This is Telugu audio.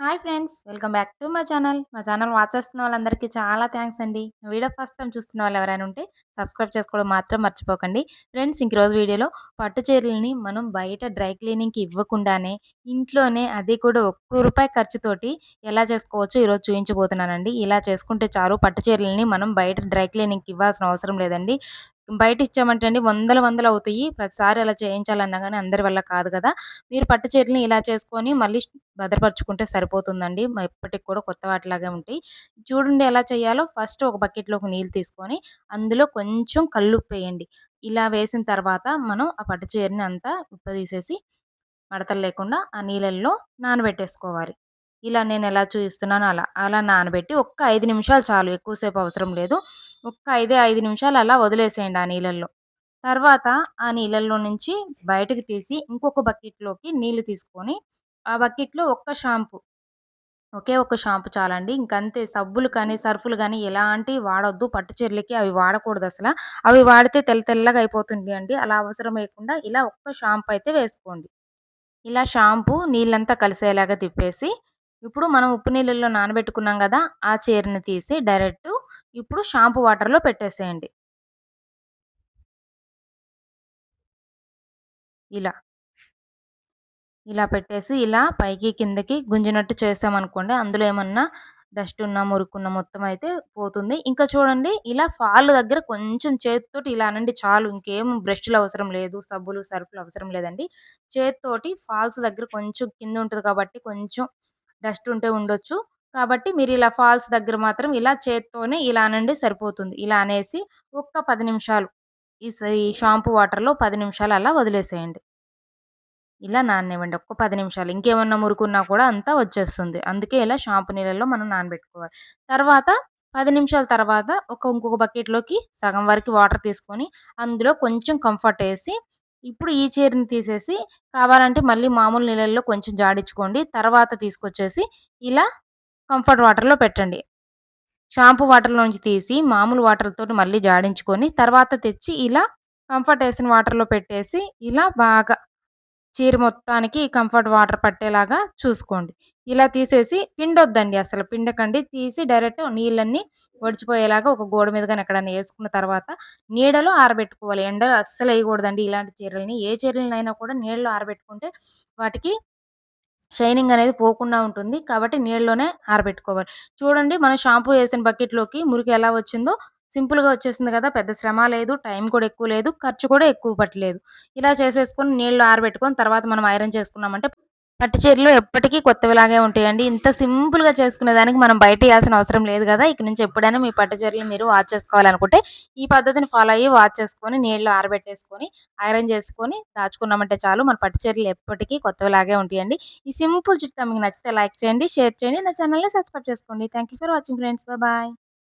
Hi friends welcome back to మా ఛానల్. మా ఛానల్ వాచ్ చేస్తున్న వాళ్ళందరికీ చాలా థ్యాంక్స్ అండి. వీడియో ఫస్ట్ టైం చూస్తున్న వాళ్ళు ఎవరైనా ఉంటే సబ్స్క్రైబ్ చేసుకోవడం మాత్రం మర్చిపోకండి. ఫ్రెండ్స్ ఇంక రోజు వీడియోలో పట్టు చీరలని మనం బయట డ్రై క్లీనింగ్కి ఇవ్వకుండానే ఇంట్లోనే అది కూడా ఒక్క రూపాయి ఖర్చుతోటి ఎలా చేసుకోవచ్చో ఈరోజు చూపించబోతున్నానండి ఇలా చేసుకుంటే చాలు పట్టు చీరలని మనం బయట డ్రై క్లీనింగ్కి ఇవ్వాల్సిన అవసరం లేదండి. బయట ఇచ్చామంటే అండి వందల వందలు అవుతాయి. ప్రతిసారి అలా చేయించాలన్నా కానీ అందరి వల్ల కాదు కదా. మీరు పట్టు చీరని ఇలా చేసుకొని మళ్ళీ భద్రపరచుకుంటే సరిపోతుందండి. ఎప్పటికి కూడా కొత్త వాటిలాగే ఉంటాయి. చూడండి ఎలా చేయాలో. ఫస్ట్ ఒక బకెట్లోకి నీళ్ళు తీసుకొని అందులో కొంచెం కల్లుప్పు వేయండి. ఇలా వేసిన తర్వాత మనం ఆ పట్టు చీరని అంతా ఉప్పదీసేసి మడతలు లేకుండా ఆ నీళ్ళల్లో నానబెట్టేసుకోవాలి. ఇలా నేను ఎలా చూపిస్తున్నానో అలా అలా నానబెట్టి ఒక్క ఐదు నిమిషాలు చాలు ఎక్కువసేపు అవసరం లేదు ఒక్క ఐదే ఐదు నిమిషాలు అలా వదిలేసేయండి ఆ నీళ్ళల్లో తర్వాత ఆ నీళ్ళల్లో నుంచి బయటకు తీసి ఇంకొక బకెట్లోకి నీళ్ళు తీసుకొని ఆ బకెట్‌లో ఒక్క షాంపూ. ఒకే ఒక్క షాంపూ చాలండి. ఇంకంతే సబ్బులు కానీ, సర్ఫులు కానీ ఎలాంటివి వాడొద్దు. పట్టు చీరలకి అవి అసలు అవి వాడితే తెల్ల తెల్లగా అయిపోతుంది అండి అలా అవసరం లేకుండా ఇలా ఒక్క షాంపూ అయితే వేసుకోండి. ఇలా షాంపూ నీళ్ళంతా కలిసేలాగా తిప్పేసి, ఇప్పుడు మనం ఉప్పు నీళ్ళల్లో నానబెట్టుకున్నాం కదా ఆ చీరని తీసి డైరెక్ట్ ఇప్పుడు షాంపూ వాటర్‌లో పెట్టేసేయండి. ఇలా. ఇలా పెట్టేసి ఇలా పైకి కిందకి గుంజినట్టు చేసామనుకోండి అందులో ఏమన్నా డస్ట్ ఉన్న మురుకున్న మొత్తం అయితే పోతుంది ఇంకా చూడండి ఇలా ఫాల్ దగ్గర కొంచెం చేతితోటి ఇలా అనండి చాలు ఇంకేం బ్రష్లు అవసరం లేదు సబ్బులు సర్ఫులు అవసరం లేదండి చేతితోటి ఫాల్స్ దగ్గర కొంచెం కింద ఉంటుంది కాబట్టి కొంచెం డస్ట్ ఉంటే ఉండొచ్చు. కాబట్టి మీరు ఇలా ఫాల్స్ దగ్గర మాత్రం ఇలా చేత్తోనే ఇలా అనండి సరిపోతుంది. ఇలా అనేసి ఒక్క పది నిమిషాలు ఈ షాంపూ వాటర్లో పది నిమిషాలు అలా వదిలేసేయండి. ఇలా నాననివ్వండి. ఒక్క పది నిమిషాలు. ఇంకేమన్నా మురుకున్నా కూడా అంతా వచ్చేస్తుంది. అందుకే ఇలా షాంపూ నీళ్ళలో మనం నానబెట్టుకోవాలి. తర్వాత పది నిమిషాల తర్వాత ఒక ఇంకొక బకెట్లోకి సగం వరకు వాటర్ తీసుకొని అందులో కొంచెం కంఫర్ట్ వేసి ఇప్పుడు ఈ చీరని తీసేసి కావాలంటే మళ్ళీ మామూలు నీళ్ళల్లో కొంచెం జాడించుకోండి. తర్వాత తీసుకొచ్చేసి ఇలా కంఫర్ట్ వాటర్లో పెట్టండి. షాంపూ వాటర్లోంచి తీసి మామూలు వాటర్తో మళ్ళీ జాడించుకొని తర్వాత తెచ్చి ఇలా కంఫర్ట్ వేసిన వాటర్లో పెట్టేసి ఇలా బాగా చీర మొత్తానికి కంఫర్ట్ వాటర్ పట్టేలాగా చూసుకోండి. ఇలా తీసేసి పిండొద్దండి అసలు పిండకండి. తీసి డైరెక్ట్ నీళ్ళన్నీ ఒడిచిపోయేలాగా ఒక గోడ మీద కానీ ఎక్కడైనా వేసుకున్న తర్వాత నీడలో ఆరబెట్టుకోవాలి. ఎండలో అస్సలు వేయకూడదండి ఇలాంటి చీరలని. ఏ చీరలనైనా కూడా నీళ్ళలో ఆరబెట్టుకుంటే వాటికి షైనింగ్ అనేది పోకుండా ఉంటుంది కాబట్టి నీళ్ళలోనే ఆరబెట్టుకోవాలి. చూడండి మనం షాంపూ వేసిన బకెట్లోకి మురికి ఎలా వచ్చిందో సింపుల్గా వచ్చేసింది కదా! పెద్ద శ్రమ లేదు టైం కూడా ఎక్కువ లేదు ఖర్చు కూడా ఎక్కువ పట్టలేదు. ఇలా చేసేసుకొని నీళ్ళు ఆరబెట్టుకొని తర్వాత మనం ఐరన్ చేసుకున్నామంటే పట్టు చీరలు ఎప్పటికీ కొత్తవిలాగే ఉంటాయండి. ఇంత సింపుల్గా చేసుకునే దానికి మనం బయట వేయాల్సిన అవసరం లేదు కదా! ఇక నుంచి ఎప్పుడైనా మీ పట్టు చీరలు మీరు వాచ్ చేసుకోవాలనుకుంటే ఈ పద్ధతిని ఫాలో అయ్యి వాచ్ చేసుకొని నీళ్ళు ఆరబెట్టేసుకొని ఐరన్ చేసుకొని దాచుకున్నామంటే చాలు మన పట్టు చీరలు ఎప్పటికీ కొత్తవిలాగే ఉంటాయండి. ఈ సింపుల్ చిట్కా మీకు నచ్చితే లైక్ చేయండి షేర్ చేయండి. నా ఛానల్ని సబ్స్క్రైబ్ చేసుకోండి. Thank for watching friends. Bye.